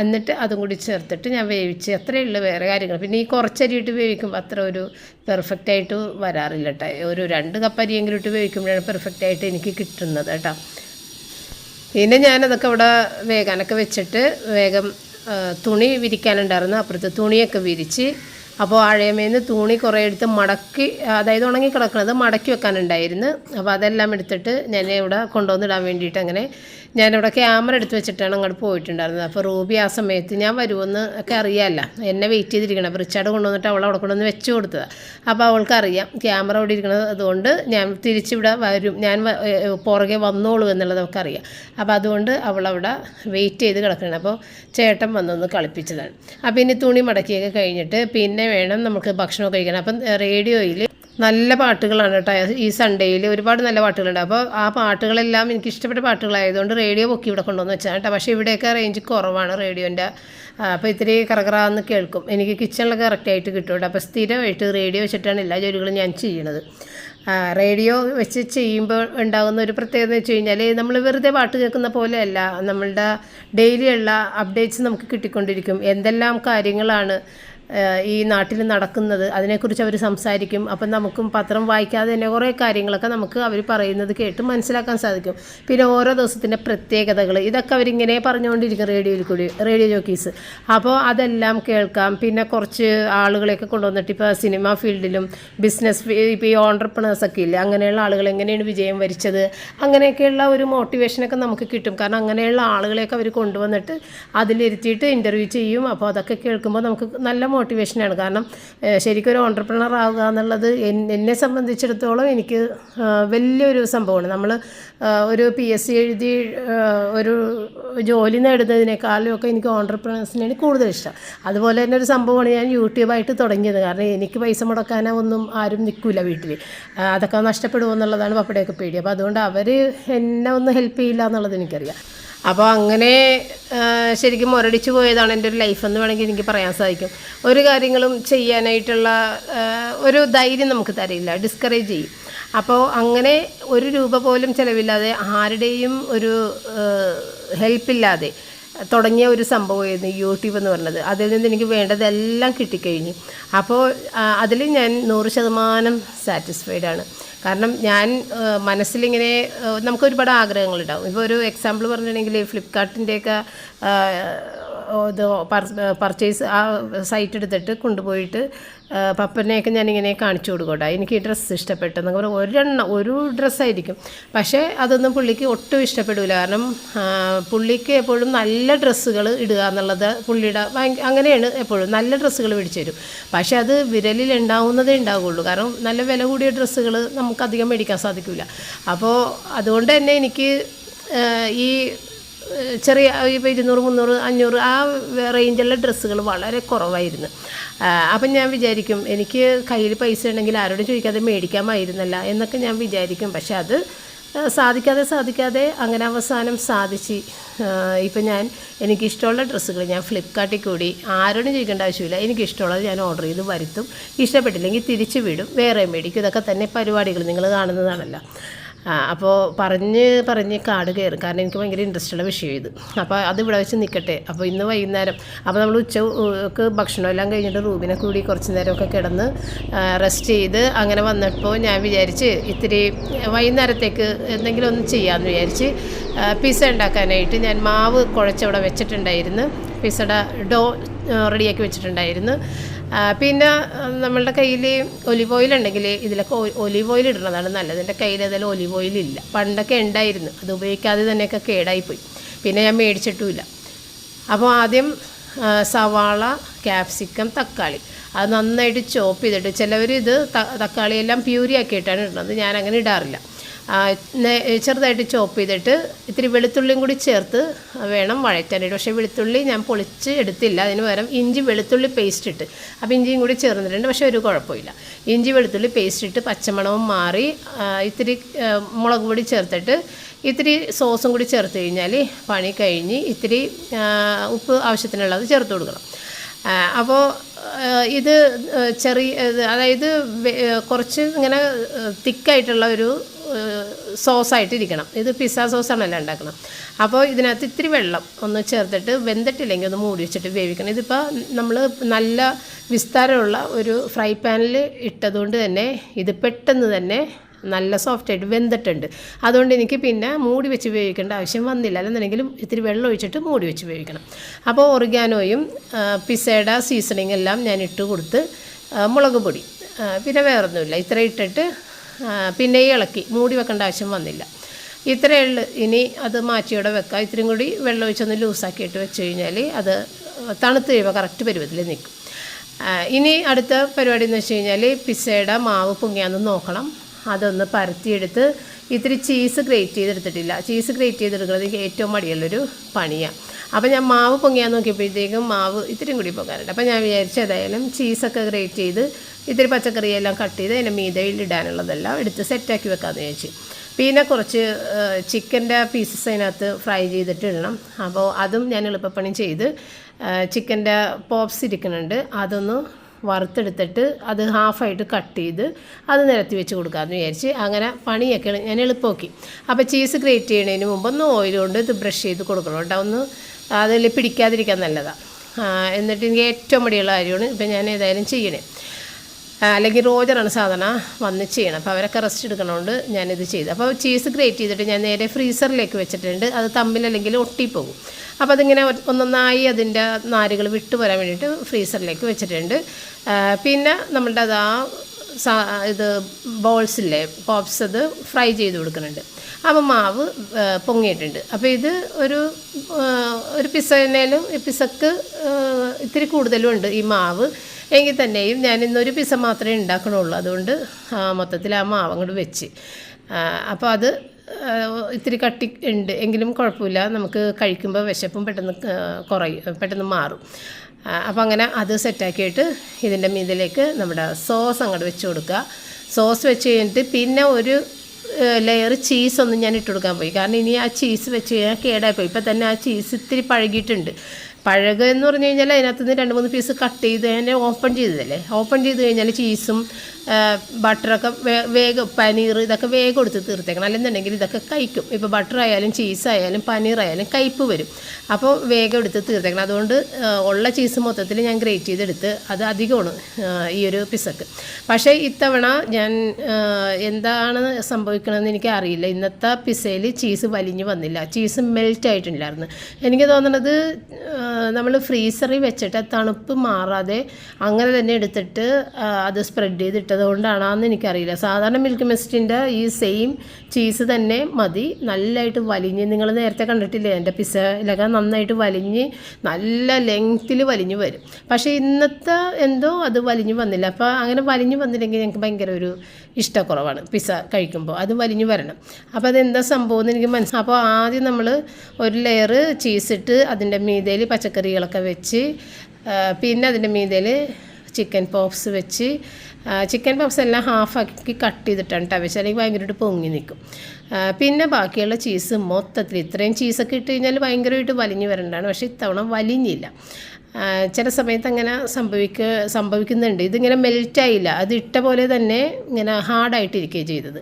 എന്നിട്ട് അതും കൂടി ചേർത്തിട്ട് ഞാൻ വേവിച്ച് അത്രയേ ഉള്ളൂ വേറെ കാര്യങ്ങൾ. പിന്നെ ഈ കുറച്ചരിയിട്ട് വേവിക്കുമ്പോൾ അത്ര ഒരു പെർഫെക്റ്റ് ആയിട്ട് വരാറില്ല കേട്ടോ ഒരു രണ്ട് കപ്പരിയെങ്കിലും ഇട്ട് വേവിക്കുമ്പോഴാണ് പെർഫെക്റ്റ് ആയിട്ട് എനിക്ക് കിട്ടുന്നത് കേട്ടോ പിന്നെ ഞാനതൊക്കെ അവിടെ വേകാനൊക്കെ വെച്ചിട്ട് വേഗം തുണി വിരിക്കാനുണ്ടായിരുന്നു. അപ്പുറത്ത് തുണിയൊക്കെ വിരിച്ച് അപ്പോൾ ആഴയമേന്ന് തുണി കുറേ എടുത്ത് മടക്കി അതായത് ഉണങ്ങി കിടക്കുന്നത് മടക്കി വെക്കാനുണ്ടായിരുന്നു. അപ്പോൾ അതെല്ലാം എടുത്തിട്ട് ഞാൻ ഇവിടെ കൊണ്ടുവന്നിടാൻ വേണ്ടിയിട്ട് അങ്ങനെ ഞാനിവിടെ ക്യാമറ എടുത്ത് വെച്ചിട്ടാണ് അങ്ങോട്ട് പോയിട്ടുണ്ടായിരുന്നത്. അപ്പോൾ റൂബി ആ സമയത്ത് ഞാൻ വരുമെന്ന് ഒക്കെ അറിയാമല്ല എന്നെ വെയിറ്റ് ചെയ്തിരിക്കണം. അപ്പോൾ റിച്ചാർഡ് കൊണ്ടുവന്നിട്ട് അവൾ അവിടെ കൊണ്ടുവന്ന് വെച്ച് കൊടുത്തത്. അപ്പോൾ അവൾക്ക് അറിയാം. ക്യാമറ അവിടെ ഇരിക്കുന്നത് അതുകൊണ്ട് ഞാൻ തിരിച്ചിവിടെ വരും. ഞാൻ പുറകെ വന്നോളൂ എന്നുള്ളത് അവൾക്കറിയാം അപ്പോൾ അതുകൊണ്ട് അവളവിടെ വെയിറ്റ് ചെയ്ത് കിടക്കണം. അപ്പോൾ ചേട്ടൻ വന്നൊന്ന് കളിപ്പിച്ചതാണ്. അപ്പോൾ ഇനി തുണി മടക്കിയൊക്കെ കഴിഞ്ഞിട്ട് പിന്നെ വേണം നമുക്ക് ഭക്ഷണം കഴിക്കണം അപ്പം റേഡിയോയിൽ നല്ല പാട്ടുകളാണ് കേട്ടോ. ഈ സൺഡേയിൽ ഒരുപാട് നല്ല പാട്ടുകളുണ്ട്. അപ്പോൾ ആ പാട്ടുകളെല്ലാം എനിക്ക് ഇഷ്ടപ്പെട്ട പാട്ടുകളായതുകൊണ്ട് റേഡിയോ പൊക്കി ഇവിടെ കൊണ്ടുവന്ന് വെച്ചാൽ കേട്ടോ. പക്ഷേ ഇവിടെയൊക്കെ റേഞ്ച് കുറവാണ് റേഡിയോന്റെ. അപ്പോൾ ഇത്തിരി കറകറാന്ന് കേൾക്കും. എനിക്ക് കിച്ചണിലൊക്കെ കറക്റ്റായിട്ട് കിട്ടും കേട്ടോ. അപ്പോൾ സ്ഥിരമായിട്ട് റേഡിയോ വെച്ചിട്ടാണ് എല്ലാ ജോലികളും ഞാൻ ചെയ്യണത് റേഡിയോ വെച്ച് ചെയ്യുമ്പോൾ ഉണ്ടാകുന്ന ഒരു പ്രത്യേകത എന്ന് വെച്ച് കഴിഞ്ഞാൽ നമ്മൾ വെറുതെ പാട്ട് കേൾക്കുന്ന പോലെയല്ല. നമ്മളുടെ ഡെയിലിയുള്ള അപ്ഡേറ്റ്സ് നമുക്ക് കിട്ടിക്കൊണ്ടിരിക്കും. എന്തെല്ലാം കാര്യങ്ങളാണ് ഈ നാട്ടിൽ നടക്കുന്നത് അതിനെക്കുറിച്ച് അവർ സംസാരിക്കും. അപ്പം നമുക്കും പത്രം വായിക്കാതെ തന്നെ കുറേ കാര്യങ്ങളൊക്കെ നമുക്ക് അവർ പറയുന്നത് കേട്ട് മനസ്സിലാക്കാൻ സാധിക്കും. പിന്നെ ഓരോ ദിവസത്തിന്റെ പ്രത്യേകതകൾ ഇതൊക്കെ അവരിങ്ങനെ പറഞ്ഞുകൊണ്ടിരിക്കും റേഡിയോയിൽ കൂടി റേഡിയോ ജോക്കീസ്. അപ്പോൾ അതെല്ലാം കേൾക്കാം. പിന്നെ കുറച്ച് ആളുകളെയൊക്കെ കൊണ്ടുവന്നിട്ട് ഇപ്പോൾ സിനിമ ഫീൽഡിലും ബിസിനസ് ഇപ്പോൾ ഈ ഓണ്ടർപ്രണേഴ്സൊക്കെ ഇല്ലേ അങ്ങനെയുള്ള ആളുകൾ എങ്ങനെയാണ് വിജയം വരിച്ചത്? അങ്ങനെയൊക്കെയുള്ള ഒരു മോട്ടിവേഷനൊക്കെ നമുക്ക് കിട്ടും. കാരണം അങ്ങനെയുള്ള ആളുകളെയൊക്കെ അവർ കൊണ്ടുവന്നിട്ട് അതിലിരുത്തിയിട്ട് ഇന്റർവ്യൂ ചെയ്യും. അപ്പോൾ അതൊക്കെ കേൾക്കുമ്പോൾ നമുക്ക് നല്ല മോട്ടിവേഷനാണ് കാരണം ശരിക്കും ഒരു ഓണ്ടർപ്രണർ ആവുക എന്നുള്ളത് എന്നെ സംബന്ധിച്ചിടത്തോളം എനിക്ക് വലിയൊരു സംഭവമാണ്. നമ്മൾ ഒരു പി എസ് സി എഴുതി ഒരു ജോലി നേടുന്നതിനേക്കാളും ഒക്കെ എനിക്ക് ഓണ്ടർപ്രണേഴ്സിനാണ് കൂടുതൽ ഇഷ്ടം. അതുപോലെ തന്നെ ഒരു സംഭവമാണ് ഞാൻ യൂട്യൂബായിട്ട് തുടങ്ങിയത്. കാരണം എനിക്ക് പൈസ മുടക്കാനോ ഒന്നും ആരും നിൽക്കില്ല വീട്ടിൽ അതൊക്കെ നഷ്ടപ്പെടുമോ എന്നുള്ളതാണ് പപ്പടയൊക്കെ പേടി. അപ്പോൾ അതുകൊണ്ട് അവർ എന്നെ ഒന്ന് ഹെൽപ്പ് ചെയ്യില്ല എന്നുള്ളത് എനിക്കറിയാം. അപ്പോൾ അങ്ങനെ ശരിക്കും മുരടിച്ചു പോയതാണ് എന്റെ ഒരു ലൈഫ് എന്ന് വേണമെങ്കിൽ എനിക്ക് പറയാൻ സാധിക്കും. ഒരു കാര്യങ്ങളും ചെയ്യാനായിട്ടുള്ള ഒരു ധൈര്യം നമുക്ക് തരില്ല ഡിസ്കറേജ് ചെയ്യും. അപ്പോൾ അങ്ങനെ ഒരു രൂപ പോലും ചിലവില്ലാതെ ആരുടെയും ഒരു ഹെൽപ്പില്ലാതെ തുടങ്ങിയ ഒരു സംഭവമായിരുന്നു യൂട്യൂബ് എന്ന് പറഞ്ഞത്. അതിൽ നിന്ന് എനിക്ക് വേണ്ടതെല്ലാം കിട്ടിക്കഴിഞ്ഞു. അപ്പോൾ അതിൽ ഞാൻ നൂറ് ശതമാനം സാറ്റിസ്ഫൈഡ് ആണ്. കാരണം ഞാൻ മനസ്സിലിങ്ങനെ നമുക്ക് ഒരുപാട് ആഗ്രഹങ്ങളുണ്ടാവും. ഇപ്പോൾ ഒരു എക്സാമ്പിൾ പറഞ്ഞിട്ടുണ്ടെങ്കിൽ ഫ്ലിപ്കാർട്ടിന്റെയൊക്കെ ഇത് പർച്ചേസ് ആ സൈറ്റ് എടുത്തിട്ട് കൊണ്ടുപോയിട്ട് പപ്പനെയൊക്കെ ഞാനിങ്ങനെ കാണിച്ചു കൊടുക്കട്ടെ. എനിക്ക് ഈ ഡ്രസ്സ് ഇഷ്ടപ്പെട്ടെന്ന് പറഞ്ഞാൽ ഒരെണ്ണം ഒരു ഡ്രസ്സായിരിക്കും പക്ഷേ അതൊന്നും പുള്ളിക്ക് ഒട്ടും ഇഷ്ടപ്പെടില്ല കാരണം പുള്ളിക്ക് എപ്പോഴും നല്ല ഡ്രസ്സുകൾ ഇടുക എന്നുള്ളത് പുള്ളിയുടെ അങ്ങനെയാണ് എപ്പോഴും നല്ല ഡ്രസ്സുകൾ മേടിച്ചു തരും. പക്ഷേ അത് വിരലിൽ ഉണ്ടാവുന്നതേ ഉണ്ടാവുകയുള്ളൂ കാരണം നല്ല വില കൂടിയ ഡ്രസ്സുകൾ നമുക്കധികം മേടിക്കാൻ സാധിക്കില്ല അപ്പോൾ അതുകൊണ്ട് തന്നെ എനിക്ക് ഈ ചെറിയ ഇപ്പോൾ ഇരുന്നൂറ് മുന്നൂറ് അഞ്ഞൂറ് ആ റേഞ്ചുള്ള ഡ്രസ്സുകൾ വളരെ കുറവായിരുന്നു. അപ്പം ഞാൻ വിചാരിക്കും എനിക്ക് കയ്യിൽ പൈസ ഉണ്ടെങ്കിൽ ആരോടും ചോദിക്കാതെ മേടിക്കാമായിരുന്നല്ല എന്നൊക്കെ ഞാൻ വിചാരിക്കും. പക്ഷെ അത് സാധിക്കാതെ സാധിക്കാതെ അങ്ങനെ അവസാനം സാധിച്ച്. ഇപ്പം ഞാൻ എനിക്കിഷ്ടമുള്ള ഡ്രസ്സുകൾ ഞാൻ ഫ്ലിപ്കാർട്ടിൽ കൂടി ആരോടും ചോദിക്കേണ്ട ആവശ്യമില്ല. എനിക്കിഷ്ടമുള്ളത് ഞാൻ ഓർഡർ ചെയ്ത് വരുത്തും. ഇഷ്ടപ്പെട്ടില്ലെങ്കിൽ തിരിച്ചു വിടും. വേറെ മേടിക്കും. ഇതൊക്കെ തന്നെ പരിപാടികൾ നിങ്ങൾ കാണുന്നതാണല്ലോ. അപ്പോൾ പറഞ്ഞ് പറഞ്ഞ് കാട് കയറും. കാരണം എനിക്ക് ഭയങ്കര ഇൻട്രസ്റ്റ് ഉള്ള വിഷയം ഇത്. അപ്പോൾ അത് ഇവിടെ വെച്ച് നിൽക്കട്ടെ അപ്പോൾ ഇന്ന് വൈകുന്നേരം അപ്പോൾ നമ്മൾ ഉച്ചയ്ക്ക് ഭക്ഷണം എല്ലാം കഴിഞ്ഞിട്ട് റൂമിനെ കൂടി കുറച്ച് നേരമൊക്കെ കിടന്ന് റെസ്റ്റ് ചെയ്ത് അങ്ങനെ വന്നപ്പോൾ ഞാൻ വിചാരിച്ച് ഇത്തിരി വൈകുന്നേരത്തേക്ക് എന്തെങ്കിലും ഒന്ന് ചെയ്യാമെന്ന് വിചാരിച്ച് പിസ ഉണ്ടാക്കാനായിട്ട് ഞാൻ മാവ് കുഴച്ചവിടെ വെച്ചിട്ടുണ്ടായിരുന്നു. പിസ്സയുടെ ഡോ റെഡിയാക്കി വെച്ചിട്ടുണ്ടായിരുന്നു. പിന്നെ നമ്മളുടെ കയ്യിൽ ഒലിവ് ഓയിൽ ഉണ്ടെങ്കിൽ ഇതിലൊക്കെ ഒലിവ് ഓയിൽ ഇടുന്നതാണ് നല്ലത്. എന്റെ കയ്യിൽ ഏതായാലും ഒലിവ് ഓയിൽ ഇല്ല. പണ്ടൊക്കെ ഉണ്ടായിരുന്നു. അത് ഉപയോഗിക്കാതെ തന്നെയൊക്കെ കേടായിപ്പോയി. പിന്നെ ഞാൻ മേടിച്ചിട്ടുമില്ല. അപ്പോൾ ആദ്യം സവാള ക്യാപ്സിക്കം തക്കാളി. അത് നന്നായിട്ട് ചോപ്പ് ചെയ്തിട്ട് ചിലവർ ഇത് തക്കാളിയെല്ലാം പ്യൂരി ആക്കിയിട്ടാണ് ഇടുന്നത്. ഞാൻ അങ്ങനെ ഇടാറില്ല. ചെറുതായിട്ട് ചോപ്പ് ചെയ്തിട്ട് ഇത്തിരി വെളുത്തുള്ളിയും കൂടി ചേർത്ത് വേണം വഴറ്റാനായിട്ട്. പക്ഷേ വെളുത്തുള്ളി ഞാൻ പൊളിച്ച് എടുത്തില്ല. അതിന് പകരം ഇഞ്ചി വെളുത്തുള്ളി പേസ്റ്റ് ഇട്ട്. അപ്പോൾ ഇഞ്ചിയും കൂടി ചേർന്നിട്ടുണ്ട്. പക്ഷേ ഒരു കുഴപ്പമില്ല. ഇഞ്ചി വെളുത്തുള്ളി പേസ്റ്റ് ഇട്ട് പച്ചമണവും മാറി ഇത്തിരി മുളക് പൊടി ചേർത്തിട്ട് ഇത്തിരി സോസും കൂടി ചേർത്ത് കഴിഞ്ഞാൽ പണി കഴിഞ്ഞ് ഇത്തിരി ഉപ്പ് ആവശ്യത്തിനുള്ളത് ചേർത്ത് കൊടുക്കണം. അപ്പോൾ ഇത് ചെറിയ അതായത് കുറച്ച് ഇങ്ങനെ തിക്കായിട്ടുള്ള ഒരു സോസായിട്ട് ഇരിക്കണം ഇത് പിസ്സ സോസാണല്ലോ ഉണ്ടാക്കണം അപ്പോൾ ഇതിനകത്ത് ഇത്തിരി വെള്ളം ഒന്ന് ചേർത്തിട്ട് വെന്തിട്ടില്ലെങ്കിൽ ഒന്ന് മൂടി വെച്ചിട്ട് വേവിക്കണം. ഇതിപ്പോൾ നമ്മൾ നല്ല വിസ്താരമുള്ള ഒരു ഫ്രൈ പാനിൽ ഇട്ടതുകൊണ്ട് തന്നെ ഇത് പെട്ടെന്ന് തന്നെ നല്ല സോഫ്റ്റായിട്ട് വെന്തിട്ടുണ്ട്. അതുകൊണ്ട് എനിക്ക് പിന്നെ മൂടി വെച്ച് ഉപയോഗിക്കേണ്ട ആവശ്യം വന്നില്ല. അല്ലെന്നുണ്ടെങ്കിലും ഇത്തിരി വെള്ളം ഒഴിച്ചിട്ട് മൂടി വെച്ച് ഉപയോഗിക്കണം അപ്പോൾ ഒറിഗാനോയും പിസേഡ പിസ്സയുടെ സീസണിങ് എല്ലാം ഞാൻ ഇട്ട് കൊടുത്ത് മുളക് പൊടി. പിന്നെ വേറൊന്നുമില്ല. ഇത്ര ഇട്ടിട്ട് പിന്നെ ഇളക്കി മൂടി വെക്കേണ്ട ആവശ്യം വന്നില്ല. ഇത്രയേ ഉള്ളൂ. ഇനി അത് മാറ്റിയോടെ വെക്കുക ഇത്രയും കൂടി വെള്ളം ഒഴിച്ചൊന്ന് ലൂസാക്കിയിട്ട് വെച്ച് കഴിഞ്ഞാൽ അത് തണുത്ത് കഴിയുമ്പോൾ കറക്റ്റ് പരുവത്തിൽ നിൽക്കും ഇനി അടുത്ത പരിപാടി എന്ന് വെച്ച് കഴിഞ്ഞാൽ പിസ്സയുടെ മാവ് പൊങ്ങിയാന്ന് നോക്കണം. അതൊന്ന് പരത്തിയെടുത്ത് ഇത്തിരി ചീസ് ഗ്രേറ്റ് ചെയ്തെടുത്തിട്ടില്ല. ചീസ് ഗ്രേറ്റ് ചെയ്തെടുക്കുന്നത് ഏറ്റവും മടിയുള്ളൊരു പണിയാണ് അപ്പോൾ ഞാൻ മാവ് പൊങ്ങിയാൻ നോക്കിയപ്പോഴത്തേക്കും മാവ് ഇത്തിരിയും കൂടി പൊങ്ങാനുണ്ട്. അപ്പോൾ ഞാൻ വിചാരിച്ചു ഏതായാലും ചീസൊക്കെ ഗ്രേറ്റ് ചെയ്ത് ഇത്തിരി പച്ചക്കറിയെല്ലാം കട്ട് ചെയ്ത് അതിന്റെ മീതയിൽ ഇടാനുള്ളതെല്ലാം എടുത്ത് സെറ്റാക്കി വെക്കാമെന്ന് വിചാരിച്ചു. പിന്നെ കുറച്ച് ചിക്കന്റെ പീസസ് അതിനകത്ത് ഫ്രൈ ചെയ്തിട്ട് ഇടണം. അപ്പോൾ അതും ഞാൻ എളുപ്പപ്പണി ചെയ്ത് ചിക്കന്റെ പോപ്സ് ഇരിക്കുന്നുണ്ട്. അതൊന്ന് വറുത്തെടുത്തിട്ട് അത് ഹാഫായിട്ട് കട്ട് ചെയ്ത് അത് നിരത്തി വെച്ച് കൊടുക്കാമെന്ന് വിചാരിച്ച് അങ്ങനെ പണിയൊക്കെ ഞാൻ എളുപ്പമാക്കി. അപ്പോൾ ചീസ് ഗ്രേറ്റ് ചെയ്യുന്നതിന് മുമ്പ് ഒന്ന് ഓയിൽ കൊണ്ട് ഇത് ബ്രഷ് ചെയ്ത് കൊടുക്കണം കേട്ടോ. ഒന്ന് അതിൽ പിടിക്കാതിരിക്കാൻ നല്ലതാണ് എന്നിട്ട് എനിക്ക് ഏറ്റവും മടിയുള്ള കാര്യമാണ് ഇപ്പം ഞാൻ ഏതായാലും ചെയ്യണേ. അല്ലെങ്കിൽ റോജറാണ് സാധാരണ വന്ന് ചെയ്യണം. അപ്പോൾ അവരൊക്കെ റെസ്റ്റ് എടുക്കണോണ്ട് ഞാനിത് ചെയ്തു. അപ്പോൾ ചീസ് ഗ്രേറ്റ് ചെയ്തിട്ട് ഞാൻ നേരെ ഫ്രീസറിലേക്ക് വെച്ചിട്ടുണ്ട്. അത് തമ്മിലല്ലെങ്കിൽ ഒട്ടിപ്പോകും. അപ്പോൾ അതിങ്ങനെ ഒന്നൊന്നായി അതിന്റെ നാരുകൾ വിട്ടു വരാൻ വേണ്ടിയിട്ട് ഫ്രീസറിലേക്ക് വെച്ചിട്ടുണ്ട്. പിന്നെ നമ്മളുടെ അത് ആ ഇത് ബോൾസില്ലേ പോപ്സ് അത് ഫ്രൈ ചെയ്ത് കൊടുക്കുന്നുണ്ട്. അപ്പോൾ മാവ് പൊങ്ങിയിട്ടുണ്ട്. അപ്പോൾ ഇത് ഒരു ഒരു പിസ്സേനേലും ഈ പിസ്സക്ക് ഇത്തിരി കൂടുതലും ഉണ്ട് ഈ മാവ്. എങ്കിൽ തന്നെയും ഞാൻ ഇന്നൊരു പിസ്സ മാത്രമേ ഉണ്ടാക്കണുള്ളൂ. അതുകൊണ്ട് മൊത്തത്തിൽ ആ മാവ് അങ്ങോട്ട് വെച്ച്. അപ്പോൾ അത് ഇത്തിരി കട്ടി ഉണ്ട്. എങ്കിലും കുഴപ്പമില്ല. നമുക്ക് കഴിക്കുമ്പോൾ വിശപ്പും പെട്ടെന്ന് കുറയും പെട്ടെന്ന് മാറും. അപ്പോൾ അങ്ങനെ അത് സെറ്റാക്കിയിട്ട് ഇതിന്റെ മീതിലേക്ക് നമ്മുടെ സോസ് അങ്ങോട്ട് വെച്ച് കൊടുക്കുക. സോസ് വെച്ച് കഴിഞ്ഞിട്ട് പിന്നെ ഒരു ലെയർ ചീസ് ഒന്നും ഞാൻ ഇട്ട് കൊടുക്കാൻ പോയി. കാരണം ഇനി ആ ചീസ് വെച്ച് കഴിഞ്ഞാൽ കേടായിപ്പോയി. ഇപ്പം തന്നെ ആ ചീസ് ഇത്തിരി പഴകിയിട്ടുണ്ട്. പഴക എന്ന് പറഞ്ഞു കഴിഞ്ഞാൽ അതിനകത്ത് നിന്ന് രണ്ട് മൂന്ന് പീസ് കട്ട് ചെയ്ത് അതിനെ ഓപ്പൺ ചെയ്തതല്ലേ? ഓപ്പൺ ചെയ്ത് കഴിഞ്ഞാൽ ചീസും ബട്ടറൊക്കെ വേഗം പനീർ ഇതൊക്കെ വേഗം എടുത്ത് തീർത്തേക്കണം. അല്ലെന്നുണ്ടെങ്കിൽ ഇതൊക്കെ കഴിക്കും. ഇപ്പോൾ ബട്ടർ ആയാലും ചീസ് ആയാലും പനീർ ആയാലും കയ്പ്പ് വരും. അപ്പോൾ വേഗം എടുത്ത് തീർത്തേക്കണം. അതുകൊണ്ട് ഉള്ള ചീസ് മൊത്തത്തിൽ ഞാൻ ഗ്രേറ്റ് ചെയ്തെടുത്ത് അത് അധികമാണ് ഈ ഒരു പിസക്ക്. പക്ഷേ ഇത്തവണ ഞാൻ എന്താണ് സംഭവിക്കണമെന്ന് എനിക്ക് അറിയില്ല. ഇന്നത്തെ പിസയിൽ ചീസ് വലിഞ്ഞു വന്നില്ല. ചീസ് മെൽറ്റ് ആയിട്ടില്ലായിരുന്നു എനിക്ക് തോന്നുന്നത് നമ്മൾ ഫ്രീസറിൽ വെച്ചിട്ട് തണുപ്പ് മാറാതെ അങ്ങനെ തന്നെ എടുത്തിട്ട് അത് സ്പ്രെഡ് ചെയ്തിട്ടത് കൊണ്ടാണെന്ന് എനിക്കറിയില്ല. സാധാരണ മിൽക്ക് മിസ്റ്റിന്റെ ഈ സെയിം ചീസ് തന്നെ മതി. നല്ലതായിട്ട് വലിഞ്ഞ് നിങ്ങൾ നേരത്തെ കണ്ടിട്ടില്ലേ എന്റെ പിസയിലൊക്കെ നന്നായിട്ട് വലിഞ്ഞ് നല്ല ലെങ്ത്തിൽ വലിഞ്ഞ് വരും. പക്ഷേ ഇന്നത്തെ എന്തോ അത് വലിഞ്ഞു വന്നില്ല. അപ്പോൾ അങ്ങനെ വലിഞ്ഞ് വന്നില്ലെങ്കിൽ ഞങ്ങൾക്ക് ഭയങ്കര ഒരു ഇഷ്ടക്കുറവാണ് പിസ കഴിക്കുമ്പോൾ. അത് വലിഞ്ഞ് വരണം. അപ്പോൾ അതെന്താ സംഭവം എന്ന് എനിക്ക് മനസ്സിലാവും അപ്പോൾ ആദ്യം നമ്മൾ ഒരു ലെയർ ചീസ് ഇട്ട് അതിന്റെ മീതയിൽ പച്ചക്കറികളൊക്കെ വെച്ച് പിന്നെ അതിന്റെ മീതയിൽ ചിക്കൻ പോപ്സ് വെച്ച് ചിക്കൻ പപ്സ് എല്ലാം ഹാഫാക്കി കട്ട് ചെയ്തിട്ടാണ് കേട്ടോ വെച്ചാൽ അല്ലെങ്കിൽ ഭയങ്കരമായിട്ട് പൊങ്ങി നിൽക്കും. പിന്നെ ബാക്കിയുള്ള ചീസ് മൊത്തത്തിൽ ഇത്രയും ചീസൊക്കെ ഇട്ട് കഴിഞ്ഞാൽ ഭയങ്കരമായിട്ട് വലിഞ്ഞു വരേണ്ടതാണ്. പക്ഷേ ഇത്തവണ വലിഞ്ഞില്ല. ചില സമയത്ത് അങ്ങനെ സംഭവിക്ക സംഭവിക്കുന്നുണ്ട്. ഇതിങ്ങനെ മെൽറ്റായില്ല അത് ഇട്ട പോലെ തന്നെ ഇങ്ങനെ ഹാർഡായിട്ടിരിക്കുകയാണ് ചെയ്തത്.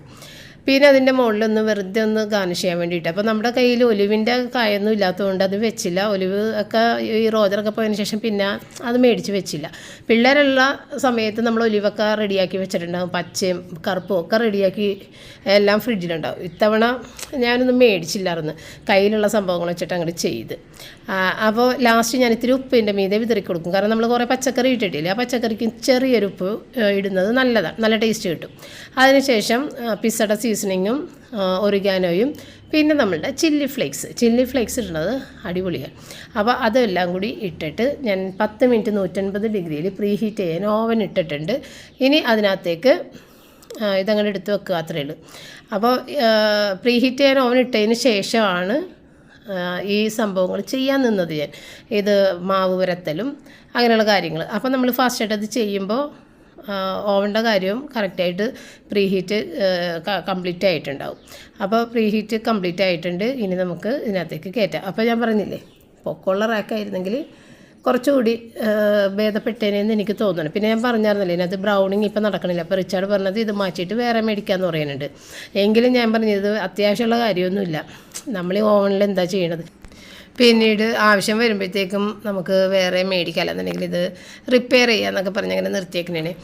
പിന്നെ അതിന്റെ മുകളിലൊന്ന് വെറുതെ ഒന്ന് ഗാർണിഷ് ചെയ്യാൻ വേണ്ടിയിട്ട്. അപ്പോൾ നമ്മുടെ കയ്യിൽ ഒലിവിന്റെ കായൊന്നും ഇല്ലാത്തതുകൊണ്ട് അത് വെച്ചില്ല. ഒലിവ് ഒക്കെ ഈ റോജറൊക്കെ പോയതിന് ശേഷം പിന്നെ അത് മേടിച്ച് വെച്ചില്ല. പിള്ളേരുള്ള സമയത്ത് നമ്മൾ ഒലിവൊക്കെ റെഡിയാക്കി വെച്ചിട്ടുണ്ടാകും പച്ചയും കറുപ്പും ഒക്കെ റെഡിയാക്കി എല്ലാം ഫ്രിഡ്ജിലുണ്ടാവും. ഇത്തവണ ഞാനൊന്നും മേടിച്ചില്ലായിരുന്നു. കയ്യിലുള്ള സംഭവങ്ങൾ വെച്ചിട്ട് അങ്ങോട്ട് ചെയ്ത്. അപ്പോൾ ലാസ്റ്റ് ഞാൻ ഇത്തിരി ഉപ്പിന്റെ മീതെ വിതറി കൊടുക്കും. കാരണം നമ്മൾ കുറേ പച്ചക്കറി ഇട്ടിട്ടില്ല? ആ പച്ചക്കറിക്ക് ചെറിയൊരു ഉപ്പ് ഇടുന്നത് നല്ലതാണ് നല്ല ടേസ്റ്റ് കിട്ടും. അതിനുശേഷം പിസ്സയുടെ പിസ്സയുടെ സീസണിങ്ങും ഒറിഗാനോയും പിന്നെ നമ്മളുടെ ചില്ലി ഫ്ലേക്സ് ചില്ലി ഫ്ലേക്സ് ഇടുന്നത് അടിപൊളിയാണ് അപ്പോൾ അതെല്ലാം കൂടി ഇട്ടിട്ട് ഞാൻ പത്ത് മിനിറ്റ് നൂറ്റൻപത് ഡിഗ്രിയിൽ പ്രീ ഹീറ്റ് ചെയ്യാൻ ഓവൻ ഇട്ടിട്ടുണ്ട്. ഇനി അതിനകത്തേക്ക് ഇതങ്ങനെ എടുത്ത് വെക്കുക അത്രയേ ഉള്ളൂ. അപ്പോൾ പ്രീ ഹീറ്റ് ചെയ്യാൻ ഓവൻ ഇട്ടതിന് ശേഷമാണ് ഈ സംഭവങ്ങൾ ചെയ്യാൻ നിന്നത് ഞാൻ. ഇത് മാവ് വരത്തലും അങ്ങനെയുള്ള കാര്യങ്ങൾ അപ്പോൾ നമ്മൾ ഫാസ്റ്റായിട്ട് അത് ചെയ്യുമ്പോൾ ഓവന്റെ കാര്യവും കറക്റ്റായിട്ട് പ്രീ ഹീറ്റ് കംപ്ലീറ്റ് ആയിട്ടുണ്ടാവും. അപ്പോൾ പ്രീ ഹീറ്റ് കംപ്ലീറ്റ് ആയിട്ടുണ്ട്. ഇനി നമുക്ക് ഇതിനകത്തേക്ക് കയറ്റാം അപ്പോൾ ഞാൻ പറഞ്ഞില്ലേ പൊക്കമുള്ള റാക്കായിരുന്നെങ്കിൽ കുറച്ചുകൂടി ഭേദപ്പെട്ടേനെന്ന് എനിക്ക് തോന്നുന്നു. പിന്നെ ഞാൻ പറഞ്ഞായിരുന്നല്ലോ ഇതിനകത്ത് ബ്രൗണിങ് ഇപ്പം നടക്കണില്ല. അപ്പോൾ റിച്ചാർഡ് പറഞ്ഞത് ഇത് മാറ്റിയിട്ട് വേറെ മേടിക്കാമെന്ന് പറയുന്നുണ്ട് എങ്കിലും ഞാൻ പറഞ്ഞത് അത്യാവശ്യമുള്ള കാര്യമൊന്നുമില്ല. നമ്മൾ ഓവനിൽ എന്താ ചെയ്യണത്? പിന്നീട് ആവശ്യം വരുമ്പോഴത്തേക്കും നമുക്ക് വേറെ മേടിക്കാം അല്ലെന്നുണ്ടെങ്കിൽ ഇത് റിപ്പയർ ചെയ്യാന്നൊക്കെ പറഞ്ഞ് അങ്ങനെ നിർത്തിയേക്കുന്നതാണ്.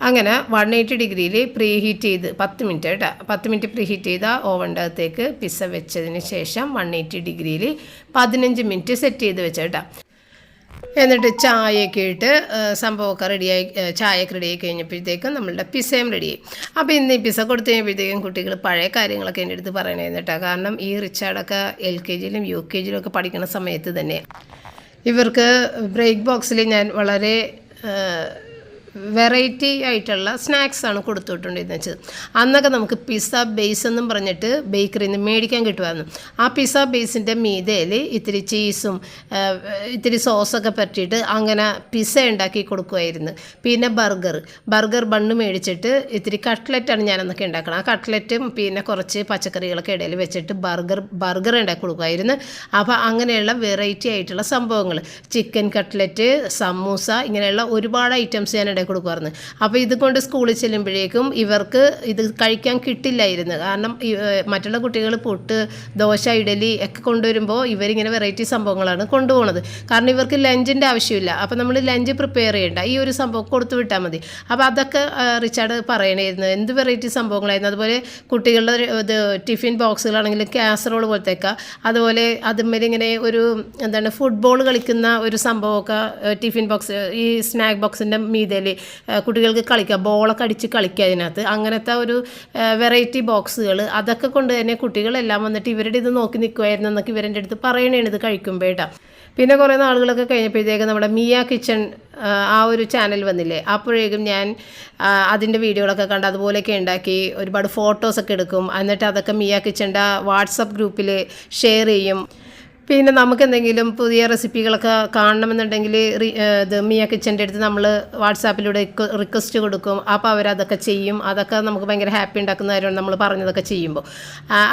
അങ്ങനെ വൺ എയ്റ്റി ഡിഗ്രിയിൽ പ്രീ ഹീറ്റ് ചെയ്ത് പത്ത് മിനിറ്റ് കേട്ടോ. പത്ത് മിനിറ്റ് പ്രീ ഹീറ്റ് ചെയ്ത ഓവന്റെ അകത്തേക്ക് പിസ്സ വെച്ചതിന് ശേഷം വൺ എയ്റ്റി ഡിഗ്രിയിൽ പതിനഞ്ച് മിനിറ്റ് സെറ്റ് ചെയ്ത് വെച്ച കേട്ടോ. എന്നിട്ട് ചായയൊക്കെ ഇട്ട് സംഭവമൊക്കെ റെഡിയായി ചായയൊക്കെ റെഡിയായി കഴിഞ്ഞപ്പോഴത്തേക്കും നമ്മളുടെ പിസയും റെഡിയായി അപ്പോൾ ഇന്ന് ഈ പിസ കൊടുത്തു കഴിഞ്ഞപ്പോഴത്തേക്കും കുട്ടികൾ പഴയ കാര്യങ്ങളൊക്കെ എന്റെ അടുത്ത് പറയണേ കേട്ടോ. കാരണം ഈ റിച്ചാർഡൊക്കെ എൽ കെ ജിയിലും യു കെ ജിയിലും ഒക്കെ പഠിക്കുന്ന സമയത്ത് തന്നെ ഇവർക്ക് ബ്രേക്ക് ബോക്സിൽ ഞാൻ വളരെ വെറൈറ്റി ആയിട്ടുള്ള സ്നാക്സ് ആണ് കൊടുത്തുവിട്ടുണ്ടെന്ന് വെച്ചത് അന്നൊക്കെ നമുക്ക് പിസ്സ ബേസ് എന്നും പറഞ്ഞിട്ട് ബേക്കറിയിൽ നിന്ന് മേടിക്കാൻ കിട്ടുമായിരുന്നു. ആ പിസ്സ ബേസിന്റെ മീതയിൽ ഇത്തിരി ചീസും ഇത്തിരി സോസൊക്കെ പറ്റിയിട്ട് അങ്ങനെ പിസ്സ ഉണ്ടാക്കി കൊടുക്കുമായിരുന്നു. പിന്നെ ബർഗർ ബർഗർ ബണ്ണ് മേടിച്ചിട്ട് ഇത്തിരി കട്ട്ലറ്റാണ് ഞാൻ അന്നൊക്കെ ഉണ്ടാക്കണം ആ കട്ട്ലറ്റും പിന്നെ കുറച്ച് പച്ചക്കറികളൊക്കെ ഇടയിൽ വെച്ചിട്ട് ബർഗർ ബർഗർ ഉണ്ടാക്കി കൊടുക്കുമായിരുന്നു. അപ്പോൾ അങ്ങനെയുള്ള വെറൈറ്റി ആയിട്ടുള്ള സംഭവങ്ങൾ. ചിക്കൻ കട്ട്ലറ്റ് സമൂസ ഇങ്ങനെയുള്ള ഒരുപാട് ഐറ്റംസ് ഞാൻ ഉണ്ടാക്കി കൊടുക്കുമായിരുന്നു അപ്പോൾ ഇതുകൊണ്ട് സ്കൂളിൽ ചെല്ലുമ്പോഴേക്കും ഇവർക്ക് ഇത് കഴിക്കാൻ കിട്ടില്ലായിരുന്നു. കാരണം മറ്റുള്ള കുട്ടികൾ പുട്ട് ദോശ ഇഡലി ഒക്കെ കൊണ്ടുവരുമ്പോൾ ഇവരിങ്ങനെ വെറൈറ്റി സംഭവങ്ങളാണ് കൊണ്ടുപോകുന്നത് കാരണം ഇവർക്ക് ലഞ്ചിന്റെ ആവശ്യമില്ല. അപ്പോൾ നമ്മൾ ലഞ്ച് പ്രിപ്പയർ ചെയ്യേണ്ട. ഈ ഒരു സംഭവം കൊടുത്തു വിട്ടാൽ മതി. അപ്പോൾ അതൊക്കെ റിച്ചാർഡ് പറയണമായിരുന്നു എന്ത് വെറൈറ്റി സംഭവങ്ങളായിരുന്നു? അതുപോലെ കുട്ടികളുടെ ഇത് ടിഫിൻ ബോക്സുകളാണെങ്കിലും കാസറോൾ പോലത്തേക്ക അതുപോലെ അതുമ്മേൽ ഇങ്ങനെ ഒരു എന്താണ് ഫുട്ബോൾ കളിക്കുന്ന ഒരു സംഭവമൊക്കെ ടിഫിൻ ബോക്സ് ഈ സ്നാക്ക് ബോക്സിന്റെ മീതയിൽ കുട്ടികൾക്ക് കളിക്കാം ബോളൊക്കെ അടിച്ച് കളിക്കുക അതിനകത്ത്. അങ്ങനത്തെ ഒരു വെറൈറ്റി ബോക്സുകൾ അതൊക്കെ കൊണ്ട് തന്നെ കുട്ടികളെല്ലാം വന്നിട്ട് ഇവരുടെ ഇത് നോക്കി നിൽക്കുമായിരുന്നു എന്നൊക്കെ ഇവരുടെ അടുത്ത് പറയണേണ് ഇത് കഴിക്കുമ്പോഴേട്ടാ പിന്നെ കുറേ നാളുകളൊക്കെ കഴിഞ്ഞപ്പോഴത്തേക്ക് നമ്മുടെ മിയ കിച്ചൺ ആ ഒരു ചാനൽ വന്നില്ലേ അപ്പോഴേക്കും ഞാൻ അതിന്റെ വീഡിയോകളൊക്കെ കണ്ട് അതുപോലെയൊക്കെ ഉണ്ടാക്കി ഒരുപാട് ഫോട്ടോസൊക്കെ എടുക്കും. എന്നിട്ട് അതൊക്കെ മിയ കിച്ചന്റെ വാട്സപ്പ് ഗ്രൂപ്പിൽ ഷെയർ ചെയ്യും. പിന്നെ നമുക്ക് എന്തെങ്കിലും പുതിയ റെസിപ്പികളൊക്കെ കാണണമെന്നുണ്ടെങ്കിൽ ഇത് മിയ കിച്ചന്റെ അടുത്ത് നമ്മൾ വാട്സാപ്പിലൂടെ റിക്വസ്റ്റ് കൊടുക്കും. അപ്പോൾ അവരതൊക്കെ ചെയ്യും. അതൊക്കെ നമുക്ക് ഭയങ്കര ഹാപ്പി ഉണ്ടാക്കുന്ന കാര്യമാണ് നമ്മൾ പറഞ്ഞതൊക്കെ ചെയ്യുമ്പോൾ.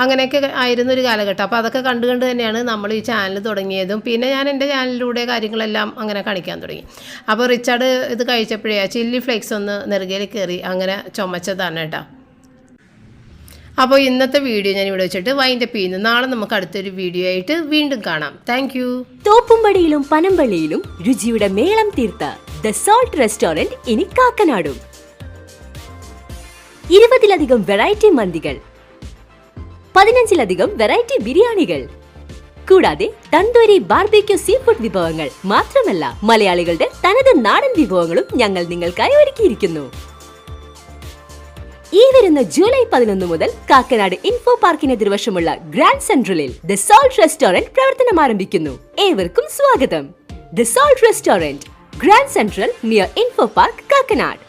അങ്ങനെയൊക്കെ ആയിരുന്നു ഒരു കാലഘട്ടം. അപ്പോൾ അതൊക്കെ കണ്ടു കണ്ട് തന്നെയാണ് നമ്മൾ ഈ ചാനൽ തുടങ്ങിയതും. പിന്നെ ഞാൻ എന്റെ ചാനലിലൂടെ കാര്യങ്ങളെല്ലാം അങ്ങനെ കാണിക്കാൻ തുടങ്ങി. അപ്പോൾ റിച്ചാർഡ് ഇത് കഴിച്ചപ്പോഴേ ചില്ലി ഫ്ലേക്സ് ഒന്ന് നെറുകയിൽ കയറി അങ്ങനെ ചുമച്ചതാണ് കേട്ടോ. അപ്പോൾ ഇന്നത്തെ വീഡിയോ ഞാൻ ഇവിടെ വെച്ചിട്ട് വൈൻഡപ്പ് ചെയ്യുന്നു. നാളെ നമുക്ക് അടുത്തൊരു വീഡിയോ ആയിട്ട് വീണ്ടും കാണാം. താങ്ക് യു തോപ്പുംപടിയിലും പനമ്പള്ളിയിലും രുചിയുടെ മേളം തീർത്ത ദ സോൾട്ട് റെസ്റ്റോറന്റ് ഇനി കാക്കനാടും. ഇരുപതിലധികം വെറൈറ്റി മന്തികൾ പതിനഞ്ചിലധികം വെറൈറ്റി ബിരിയാണികൾ കൂടാതെ തന്തൂരി ബാർബിക്യൂ സീ ഫുഡ് വിഭവങ്ങൾ മാത്രമല്ല മലയാളികളുടെ തനത് നാടൻ വിഭവങ്ങളും ഞങ്ങൾ നിങ്ങൾക്കായി ഒരുക്കിയിരിക്കുന്നു. ഈ വരുന്ന ജൂലൈ പതിനൊന്ന് മുതൽ കാക്കനാട് ഇൻഫോ പാർക്കിന് എതിർവശമുള്ള ഗ്രാൻഡ് സെൻട്രലിൽ ദ സോൾട്ട് റെസ്റ്റോറന്റ് പ്രവർത്തനം ആരംഭിക്കുന്നു. ഏവർക്കും സ്വാഗതം. The salt restaurant grand central near info park Kakkanad.